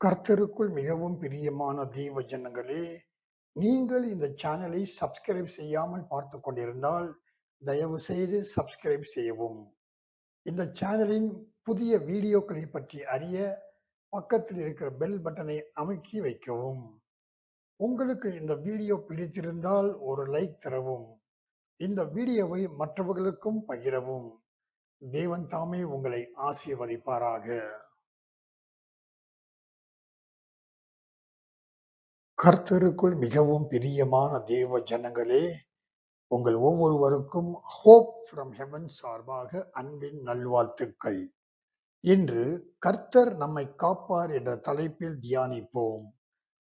கர்த்தருக்குள் மிகவும் பிரியமான தெய்வ ஜனங்களே நீங்கள் இந்த சேனலை சப்ஸ்கிரைப் செய்யாமல் பார்த்து கொண்டிருந்தால் தயவு செய்து சப்ஸ்கிரைப் செய்யவும். இந்த சேனலின் புதிய வீடியோக்களை பற்றி அறிய பக்கத்தில் இருக்கிற பெல் பட்டனை அமுக்கி வைக்கவும். உங்களுக்கு இந்த வீடியோ பிடித்திருந்தால் ஒரு லைக் தரவும். இந்த வீடியோவை மற்றவர்களுக்கும் பகிரவும். தேவன் தாமே உங்களை ஆசீர்வதிப்பாராக. கர்த்தருக்குள் மிகவும் பிரியமான தேவ ஜனங்களே உங்கள் ஒவ்வொருவருக்கும் ஹோப் ஃப்ரம் ஹெவன் சார்பாக அன்பின் நல்வாழ்த்துக்கள். இன்று கர்த்தர் நம்மை காப்பார் என்ற தலைப்பில் தியானிப்போம்.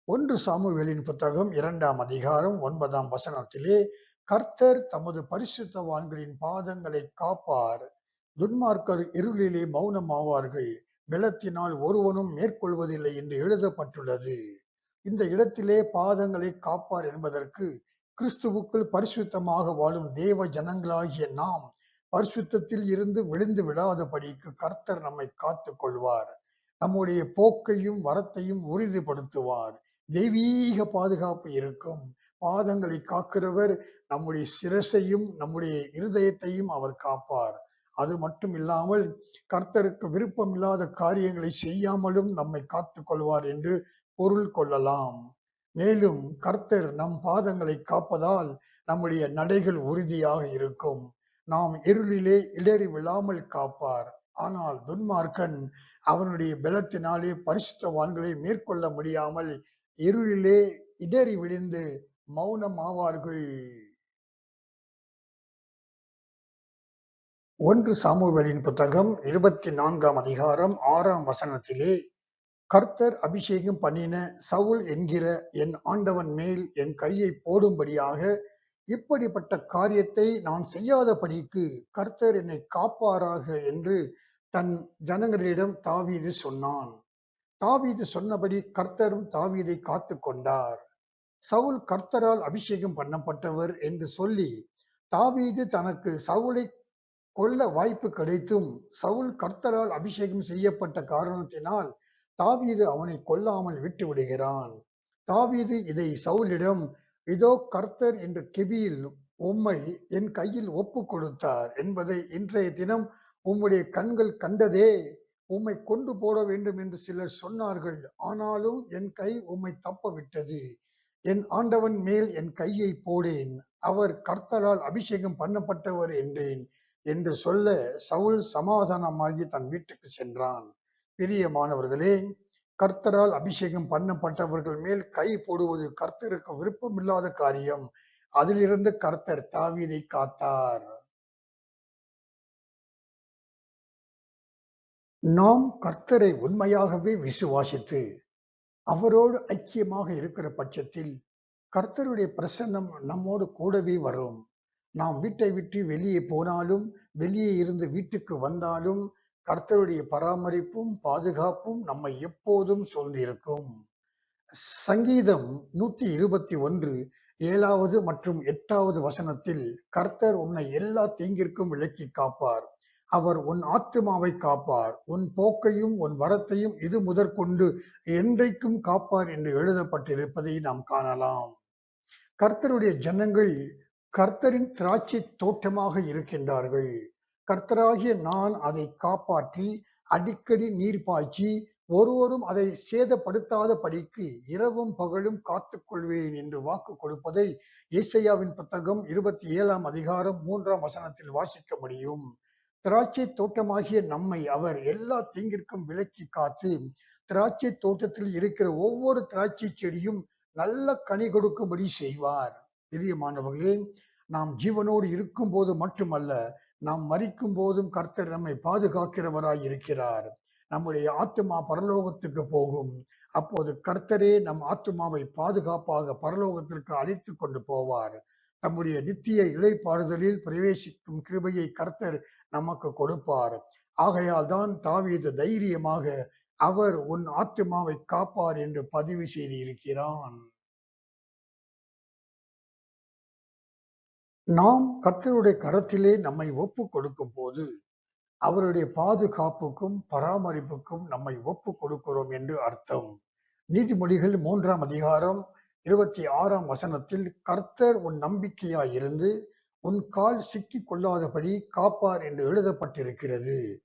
ஒன்று சாமுவேலின் புத்தகம் இரண்டாம் அதிகாரம் ஒன்பதாம் வசனத்திலே கர்த்தர் தமது பரிசுத்தவான்களின் பாதங்களை காப்பார். துன்மார்க்கர் இருளிலே மௌனமாவார்கள். வெள்ளத்தினால் ஒருவனும் மேற்கொள்வதில்லை என்று எழுதப்பட்டுள்ளது. இந்த இடத்திலே பாதங்களை காப்பார் என்பதற்கு கிறிஸ்துவுக்குள் பரிசுத்தமாக வாழும் தேவ ஜனங்களாகிய நாம் பரிசுத்தத்தில் இருந்து விழுந்து விடாதபடிக்கு கர்த்தர் நம்மை காத்து கொள்வார். நம்முடைய போக்கையும் வரத்தையும் உறுதிப்படுத்துவார். தெய்வீக பாதுகாப்பு இருக்கும். பாதங்களை காக்கிறவர் நம்முடைய சிரசையும் நம்முடைய இருதயத்தையும் அவர் காப்பார். அது மட்டும் இல்லாமல் கர்த்தருக்கு விருப்பம் இல்லாத காரியங்களை செய்யாமலும் நம்மை காத்து கொள்வார் என்று பொருள் கொள்ளலாம். மேலும் கர்த்தர் நம் பாதங்களை காப்பதால் நம்முடைய நடைகள் உறுதியாக இருக்கும். நாம் இருளிலே இடறி விழாமல் காப்பார். ஆனால் துன்மார்க்கன் அவனுடைய பலத்தினாலே பரிசுத்தவான்களை மேற்கொள்ள முடியாமல் இருளிலே இடறி விழுந்து மௌனமாவார்கள். ஒன்று சாமுவேலின் புத்தகம் இருபத்தி நான்காம் அதிகாரம் ஆறாம் வசனத்திலே கர்த்தர் அபிஷேகம் பண்ணின சவுல் என்கிற என் ஆண்டவன் மேல் என் கையை போடும்படியாக இப்படிப்பட்ட காரியத்தை நான் செய்யாதபடிக்கு கர்த்தர் என்னை காப்பாராக என்று தன் ஜனங்களிடம் தாவீது சொன்னான். தாவீது சொன்னபடி கர்த்தரும் தாவீதை காத்து கொண்டார். சவுல் கர்த்தரால் அபிஷேகம் பண்ணப்பட்டவர் என்று சொல்லி தாவீது தனக்கு சவுலை கொல்ல வாய்ப்பு கிடைத்தும் சவுல் கர்த்தரால் அபிஷேகம் செய்யப்பட்ட காரணத்தினால் தாவீது அவனை கொல்லாமல் விட்டு விடுகிறான். தாவீது இதை சவுலிடம் இதோ கர்த்தர் என்று கெபியில் உம்மை என் கையில் ஒப்பு கொடுத்தார் என்பதை இன்றைய தினம் உம்முடைய கண்கள் கண்டதே. உம்மை கொண்டு போட வேண்டும் என்று சிலர் சொன்னார்கள். ஆனாலும் என் கை உம்மை தப்ப விட்டது என் ஆண்டவன் மேல் என் கையை போடேன். அவர் கர்த்தரால் அபிஷேகம் பண்ணப்பட்டவர் என்றேன். என்று சொல்ல சவுல் சமாதானமாகி தன் வீட்டுக்கு சென்றான். பிரியமானவர்களே கர்த்தரால் அபிஷேகம் பண்ணப்பட்டவர்கள் மேல் கை போடுவது கர்த்தருக்கு விருப்பமில்லாத காரியம். அதிலிருந்து கர்த்தர் தாவீதை காத்தார். நாம் கர்த்தரை உண்மையாகவே விசுவாசித்து அவரோடு ஐக்கியமாக இருக்கிற பட்சத்தில் கர்த்தருடைய பிரசன்னம் நம்மோடு கூடவே வரும். நாம் வீட்டை விட்டு வெளியே போனாலும் வெளியே இருந்து வீட்டுக்கு வந்தாலும் கர்த்தருடைய பராமரிப்பும் பாதுகாப்பும் நம்மை எப்போதும் சூழ்ந்திருக்கும். சங்கீதம் நூத்தி இருபத்தி ஒன்று ஏழாவது மற்றும் எட்டாவது வசனத்தில் கர்த்தர் உன்னை எல்லா தீங்கிற்கும் விலக்கி காப்பார். அவர் உன் ஆத்துமாவை காப்பார். உன் போக்கையும் உன் வரத்தையும் இது முதற்கொண்டு என்றைக்கும் காப்பார் என்று எழுதப்பட்டிருப்பதை நாம் காணலாம். கர்த்தருடைய ஜனங்கள் கர்த்தரின் திராட்சை தோட்டமாக இருக்கின்றார்கள். கர்த்தராகிய நான் அதை காப்பாற்றி அடிக்கடி நீர் பாய்ச்சி ஒருவரும் அதை சேதப்படுத்தாத படிக்கு இரவும் பகலும் காத்துக் கொள்வேன் என்று வாக்கு கொடுப்பதை ஏசையாவின் புத்தகம் இருபத்தி ஏழாம் அதிகாரம் மூன்றாம் வசனத்தில் வாசிக்க முடியும். திராட்சை தோட்டமாகிய நம்மை அவர் எல்லா தீங்கிற்கும் விலக்கி காத்து திராட்சை தோட்டத்தில் இருக்கிற ஒவ்வொரு திராட்சை செடியும் நல்ல கனி கொடுக்கும்படி செய்வார். பிரியமானவர்களே நாம் ஜீவனோடு இருக்கும் போது மட்டுமல்ல நாம் மறிக்கும் போதும் கர்த்தர் நம்மை பாதுகாக்கிறவராய் இருக்கிறார். நம்முடைய ஆத்மா பரலோகத்துக்கு போகும். அப்போது கர்த்தரே நம் ஆத்மாவை பாதுகாப்பாக பரலோகத்திற்கு அழைத்து கொண்டு போவார். தம்முடைய நித்திய இலைப்பாறுதலில் பிரவேசிக்கும் கிருபையை கர்த்தர் நமக்கு கொடுப்பார். ஆகையால் தான் தாவீது தைரியமாக அவர் உன் ஆத்மாவை காப்பார் என்று பதிவு செய்திருக்கிறான். நாம் கர்த்தருடைய கரத்திலே நம்மை ஒப்பு கொடுக்கும் போது அவருடைய பாதுகாப்புக்கும் பராமரிப்புக்கும் நம்மை ஒப்பு கொடுக்கிறோம் என்று அர்த்தம். நீதிமொழிகள் மூன்றாம் அதிகாரம் இருபத்தி ஆறாம் வசனத்தில் கர்த்தர் உன் நம்பிக்கையாய் இருந்து உன் கால் சிக்கி கொள்ளாதபடி காப்பார் என்று எழுதப்பட்டிருக்கிறது.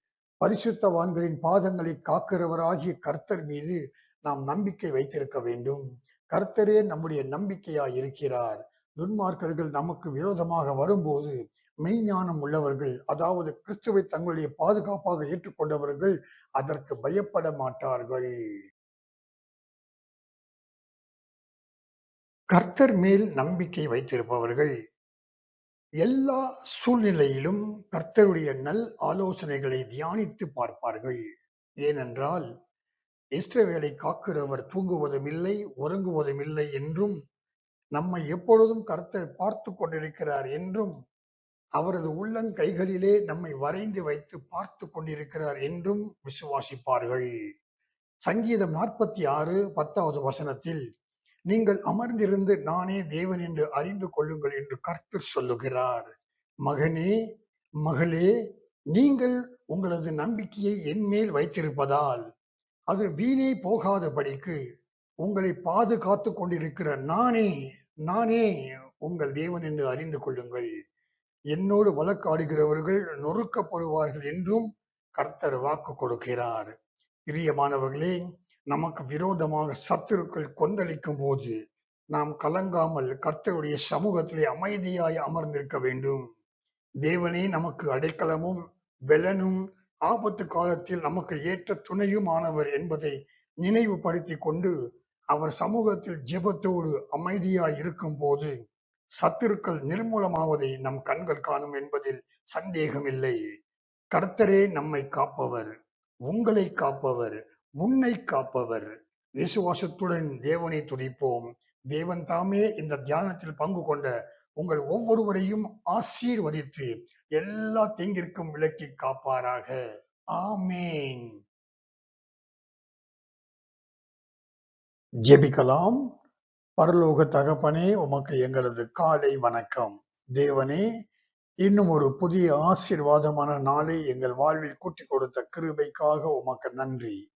பரிசுத்தவான்களின் பாதங்களை காக்கிறவராகிய கர்த்தர் மீது நாம் நம்பிக்கை வைத்திருக்க வேண்டும். கர்த்தரே நம்முடைய நம்பிக்கையாய் இருக்கிறார் துன்மார்க்கர்கள் நமக்கு விரோதமாக வரும்போது மெய்ஞானம் உள்ளவர்கள் அதாவது கிறிஸ்துவை தங்களுடைய பாதுகாப்பாக ஏற்றுக்கொண்டவர்கள் அதற்கு பயப்பட மாட்டார்கள். கர்த்தர் மேல் நம்பிக்கை வைத்திருப்பவர்கள். எல்லா சூழ்நிலையிலும் கர்த்தருடைய நல் ஆலோசனைகளை தியானித்து பார்ப்பார்கள். ஏனென்றால் இஸ்ரவேலை காக்கிறவர் தூங்குவதும் இல்லை உறங்குவதும் இல்லை என்றும் நம்மை எப்பொழுதும் கர்த்தர் பார்த்து கொண்டிருக்கிறார் என்றும் அவரது உள்ளங்கைகளிலே நம்மை வரைந்து வைத்து பார்த்து கொண்டிருக்கிறார் என்றும் விசுவாசிப்பார்கள். சங்கீதம் நாற்பத்தி ஆறு பத்தாவது வசனத்தில் நீங்கள் அமர்ந்திருந்து நானே தேவன் என்று அறிந்து கொள்ளுங்கள் என்று கர்த்தர் சொல்லுகிறார். மகனே மகளே நீங்கள் உங்களது நம்பிக்கையை என் மேல் வைத்திருப்பதால் அது வீணே போகாதபடிக்கு உங்களை பாதுகாத்து கொண்டிருக்கிற நானே நானே உங்கள் தேவன் என்று அறிந்து கொள்ளுங்கள். என்னோடு வழக்காடுகிறவர்கள் நொறுக்கப்படுவார்கள் என்றும் கர்த்தர் வாக்கு கொடுக்கிறார். பிரியமானவர்களே நமக்கு விரோதமாக சத்துருக்கள் கொந்தளிக்கும் போது நாம் கலங்காமல் கர்த்தருடைய சமூகத்திலே அமைதியாய் அமர்ந்திருக்க வேண்டும். தேவனே நமக்கு அடைக்கலமும் வெலனும் ஆபத்து காலத்தில் நமக்கு ஏற்ற துணையும் ஆனவர் என்பதை நினைவுபடுத்தி கொண்டு அவர் சமூகத்தில் ஜெபத்தோடு அமைதியாய் இருக்கும் போது சத்துருக்கள் நிர்மூலமாவதை நம் கண்கள் காணும் என்பதில் சந்தேகமில்லை. கர்த்தரே நம்மை காப்பவர் உங்களை காப்பவர் உன்னை காப்பவர். விசுவாசத்துடன் தேவனை துதிப்போம். தேவன் தாமே இந்த தியானத்தில் பங்கு கொண்ட உங்கள் ஒவ்வொருவரையும் ஆசீர்வதித்து எல்லா தீங்கிற்கும் விலக்கி காப்பாராக. ஆமேன். ஜெபிக்கலாம். பரலோக தகப்பனே உமக்கு எங்களது காலை வணக்கம். தேவனே இன்னும் ஒரு புதிய ஆசீர்வாதமான நாளை எங்கள் வாழ்வில் கூட்டிக் கொடுத்த கிருபைக்காக உமக்கு நன்றி.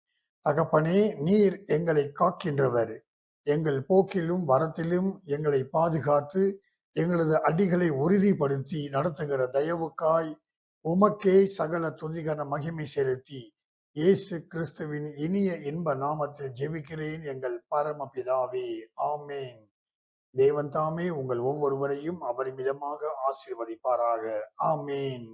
தகப்பனே நீர் எங்களை காக்கின்றவர். எங்கள் போக்கிலும் வரத்திலும் எங்களை பாதுகாத்து எங்களது அடிகளை உறுதிப்படுத்தி நடத்துகிற தயவுக்காய் உமக்கே சகல துதிகர மகிமை செலுத்தி. இயேசு கிறிஸ்துவின் இனிய இன்ப நாமத்தில் ஜெபிக்கிறேன் எங்கள் பரமபிதாவே. ஆமேன். தேவன் தாமே உங்கள் ஒவ்வொருவரையும் அபரிமிதமாக ஆசீர்வதிப்பாராக. ஆமேன்.